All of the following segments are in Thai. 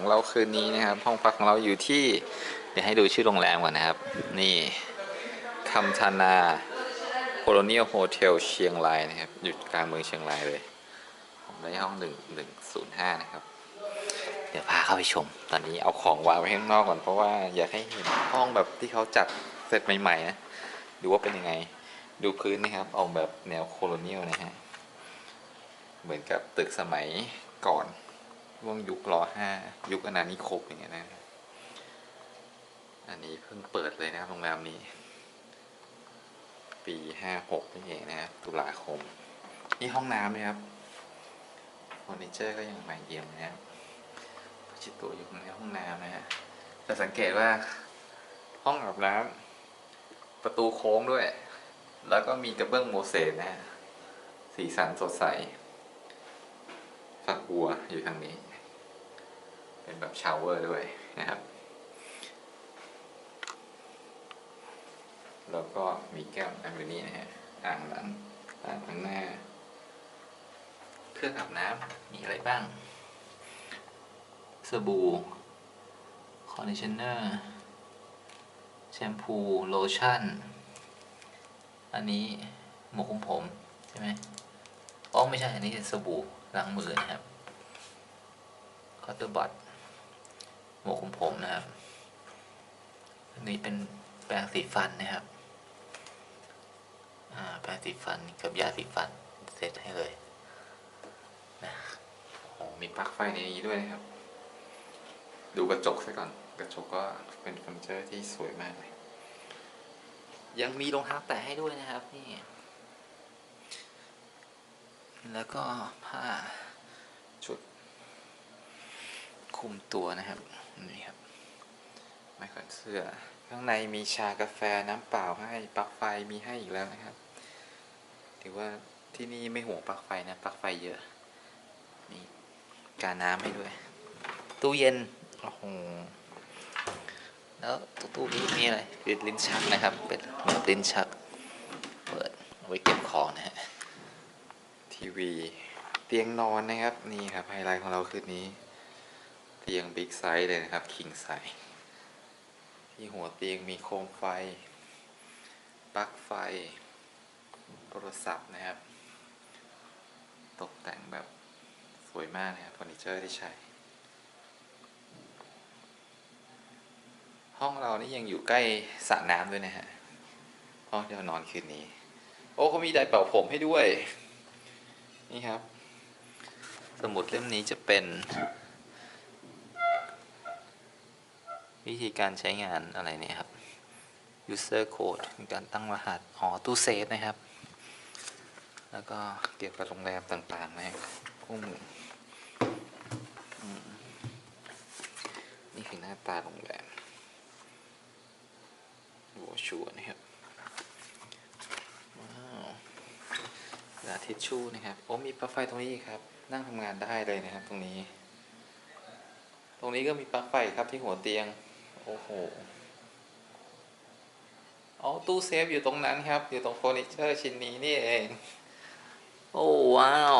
ของเราคืนนี้นะครับ ห้องพักของเราอยู่ที่ เดี๋ยวให้ดูชื่อโรงแรมก่อนนะครับ นี่คำธนาโคโลเนียลโฮเทลเชียงรายนะครับอยู่กลางเมืองเชียงรายเลย ผมได้ห้องหนึ่งหนึ่งศูนย์ห้านะครับ เดี๋ยวพาเข้าไปชม ตอนนี้เอาของวางไว้ข้างนอกก่อนเพราะว่าอยากให้เห็นห้องแบบที่เขาจัดเสร็จใหม่ๆนะดูว่าเป็นยังไง ดูพื้นนะครับออกแบบแนวโคโลเนียลนะฮะ เหมือนกับตึกสมัยก่อน ช่วงยุครอห้ายุคอนานิคมอย่างเงี้ยนะอันนี้เพิ่งเปิดเลยนะครับโรงแรมนี้ ปีห้าหกนี่เองนะครับตุลาคม นี่ห้องน้ำนะครับเฟอร์นิเจอร์ก็ยังใหม่เยี่ยมนะครับชิดตัวอยู่ในห้องน้ำนะฮะแต่สังเกตว่าห้องอาบน้ำประตูโค้งด้วย แล้วก็มีกระเบื้องโมเสสนะฮะสีสันสดใสฝักบัวอยู่ทางนี้ เป็นแบบชาวเวอร์ด้วยนะครับ แล้วก็มีแก้วน้ำอยู่นี่นะฮะอ่างหลังอ่างข้างหน้า เครื่องอาบน้ำมีอะไรบ้าง สบู่คอนดิชเนอร์แชมพูโลชั่น อันนี้หมวกคุมผมใช่ไหมอ๋อไม่ใช่ อันนี้สบู่ล้างมือนะครับคอตเตอร์บัต หมวกคุมผมนะครับอันนี้เป็นแปรงสีฟันนะครับอ่าแปรงสีฟันกับยาสีฟันเสร็จให้เลยนะโอ้มีปลั๊กไฟในนี้ด้วยนะครับ ดูกระจกซะก่อน กระจกก็เป็นเฟอร์นิเจอร์ที่สวยมากเลย ยังมีรองเท้าแตะให้ด้วยนะครับนี่ แล้วก็ผ้าชุดคุมตัวนะครับ นี่ครับไม่ขอนเสื้อ ข้างในมีชากาแฟน้ำเปล่าให้ปลั๊กไฟมีให้อีกแล้วนะครับ ถือว่าที่นี่ไม่ห่วงปลั๊กไฟนะปลั๊กไฟเยอะมีกาน้ำให้ด้วย ตู้เย็นโอ้โหแล้วตู้นี้มีอะไรเป็นลิ้นชักนะครับ เป็นแบบลิ้นชัก เปิดเอาไว้เก็บของนะฮะ ทีวี เตียงนอนนะครับ นี่ครับไฮไลท์ของเราคืนนี้ เตียงบิ๊กไซส์เลยนะครับคิงไซส์ที่หัวเตียงมีโคมไฟปลั๊กไฟ โทรศัพท์นะครับ ตกแต่งแบบสวยมากนะครับเฟอร์นิเจอร์ที่ใช้ ห้องเรานี่ยังอยู่ใกล้สระน้ำด้วยนะฮะห้องที่เรานอนคืนนี้ โอ้เขามีไดร์เป่าผมให้ด้วย นี่ครับ สมุดเล่มนี้จะเป็น วิธีการใช้งานอะไรเนี่ยครับ user code การตั้งรหัส อ๋อ ตู้เซฟนะครับ แล้วก็เกี่ยวกับโรงแรมต่างๆนะครับคู่มือนี่คือหน้าตาโรงแรมโวชัวนะครับ ว้าวกระดาทิชชู่นะครับ โอ้มีปลั๊กไฟตรงนี้ครับ นั่งทำงานได้เลยนะครับตรงนี้ ตรงนี้ก็มีปลั๊กไฟครับที่หัวเตียง โอ้โหอ๋อตู้เซฟอยู่ตรงนั้นครับ อยู่ตรงเฟอร์นิเจอร์ชิ้นนี้นี่เอง โอ้ว้าว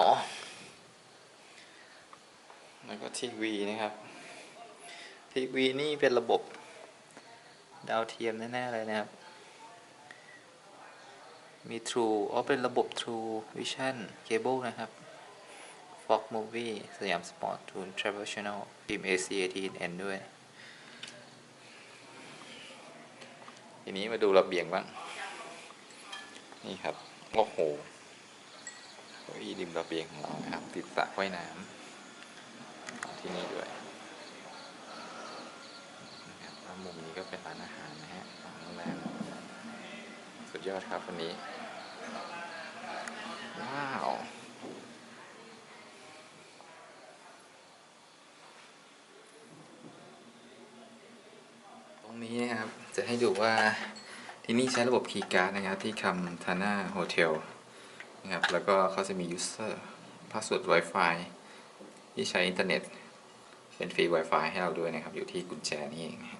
แล้วก็ทีวีนะครับ ทีวีนี่เป็นระบบ ดาวเทียมแน่ๆเลยนะครับ มี True อ๋อ เป็นระบบ True Vision Cable นะครับ Fox Movie สยามสปอร์ตทูน Travel Channel ทีม ACAT ด้วย ทีนี้มาดูระเบียงบ้าง นี่ครับ โอ้โหเก้าอี้ริมระเบียงของเรานะครับ ติดสระว่ายน้ำที่นี่ด้วยนะครับแล้วมุมนี้ก็เป็นร้านอาหารนะฮะของโรงแรมสุดยอดครับวันนี้ ว้าว ตรงนี้นะครับ จะให้ดูว่าที่นี่ใช้ระบบคีย์การ์ดนะครับที่คำทาน่าโฮเทลนะครับแล้วก็เขาจะมี user password Wi-Fi ที่ใช้อินเทอร์เน็ต เป็นฟรี Wi-Fi ให้เราด้วยนะครับ อยู่ที่กุญแจนี่เองนะ